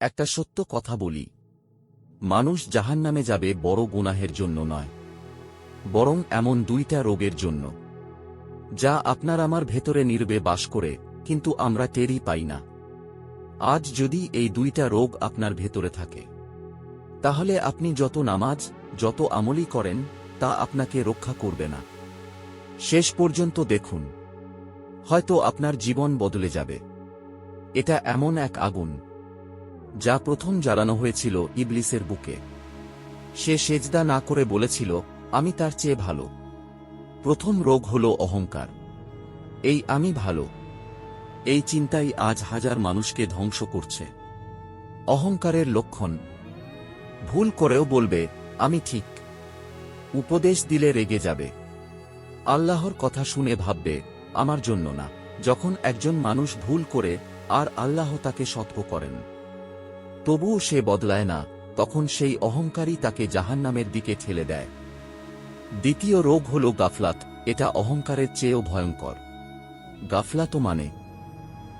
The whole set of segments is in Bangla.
একটা সত্য কথা বলি। মানুষ জাহান্নামে যাবে বড় গুনাহের জন্য নয়, বরং এমন দুইটা রোগের জন্য। যা আপনার আমার ভেতরে নির্বে বাস করে, কিন্তু আমরা টেরই পাই না। আজ যদি এই দুইটা রোগ আপনার ভেতরে থাকে, তাহলে আপনি যত নামাজ, যত আমলি করেন, তা আপনাকে রক্ষা করবে না। শেষ পর্যন্ত দেখুন, হয়তো আপনার জীবন বদলে যাবে। এটা এমন এক আগুন যা প্রথম জ্বালানো হয়েছিল ইবলিসের বুকে। সে সেজদা না করে বলেছিল, আমি তার চেয়ে ভালো। প্রথম রোগ হল অহংকার। এই আমি ভালো। এই চিন্তাই আজ হাজার মানুষকে ধ্বংস করছে। অহংকারের লক্ষণ। ভুল করেও বলবে, আমি ঠিক। উপদেশ দিলে রেগে যাবে। আল্লাহর কথা শুনে ভাববে, আমার জন্য না। যখন একজন মানুষ ভুল করে, আর আল্লাহ তাকে সতর্ক করেন। তবুও সে বদলায় না, তখন সেই অহংকারী তাকে জাহান্নামের দিকে ঠেলে দেয়। দ্বিতীয় রোগ হল গাফলাত, এটা অহংকারের চেয়েও ভয়ঙ্কর। গাফলাতো মানে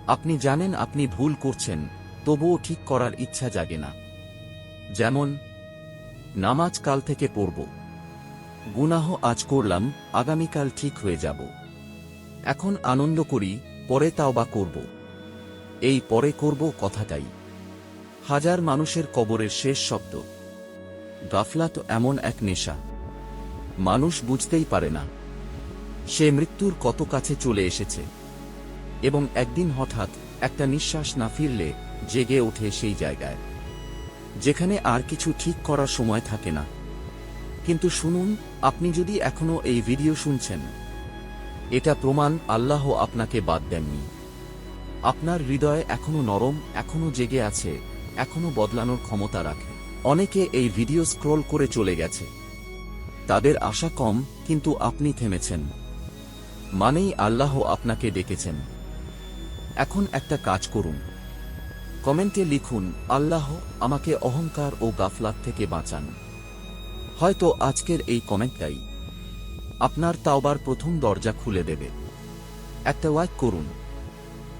আপনি জানেন আপনি ভুল করছেন, তবুও ঠিক করার ইচ্ছা জাগে না। যেমন, নামাজ কাল থেকে পড়ব। গুনাহ আজ করলাম, আগামীকাল ঠিক হয়ে যাব। এখন আনন্দ করি, পরে তাও বা করব। এই পরে করব কথাটাই। হাজার মানুষের কবরের শেষ শব্দ। গাফলাত এমন এক নেশা। মানুষ বুঝতেই পারে না। সে মৃত্যুর কত কাছে চলে এসেছে। এবং একদিন হঠাৎ একটা নিঃশ্বাস না ফিরলে জেগে ওঠে সেই জায়গায়। যেখানে আর কিছু ঠিক করার সময় থাকে না। কিন্তু শুনুন, আপনি যদি এখনও এই ভিডিও শুনছেন, এটা প্রমাণ আল্লাহ আপনাকে বাদ দেননি। আপনার হৃদয় এখনও নরম, এখনও জেগে আছে। এখনও বদলানোর ক্ষমতা রাখে। অনেকে এই ভিডিও স্ক্রল করে চলে গেছে। তাদের আশা কম, কিন্তু আপনি থেমেছেন। মানেই আল্লাহ আপনাকে ডেকেছেন। এখন একটা কাজ করুন। কমেন্টে লিখুন, আল্লাহ আমাকে অহংকার ও গাফলাত থেকে বাঁচান। হয়তো আজকের এই কমেন্টটাই আপনার তাওবার প্রথম দরজা খুলে দেবে। একটা ওয়াইক করুন।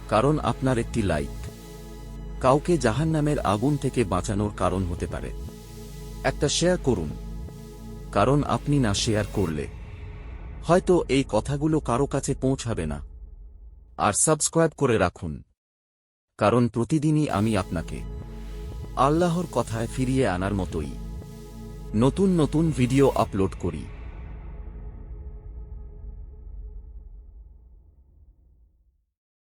কারণ আপনার একটি লাইক। কাউকে জাহান্নামের আগুন থেকে বাঁচানোর কারণ হতে পারে। একটা শেয়ার করুন। কারণ আপনি না শেয়ার করলে। হয়তো এই কথাগুলো কারও কাছে পৌঁছাবে না। আর সাবস্ক্রাইব করে রাখুন। কারণ প্রতিদিনই আমি আপনাকে আল্লাহর কথায় ফিরিয়ে আনার মতোই নতুন নতুন ভিডিও আপলোড করি।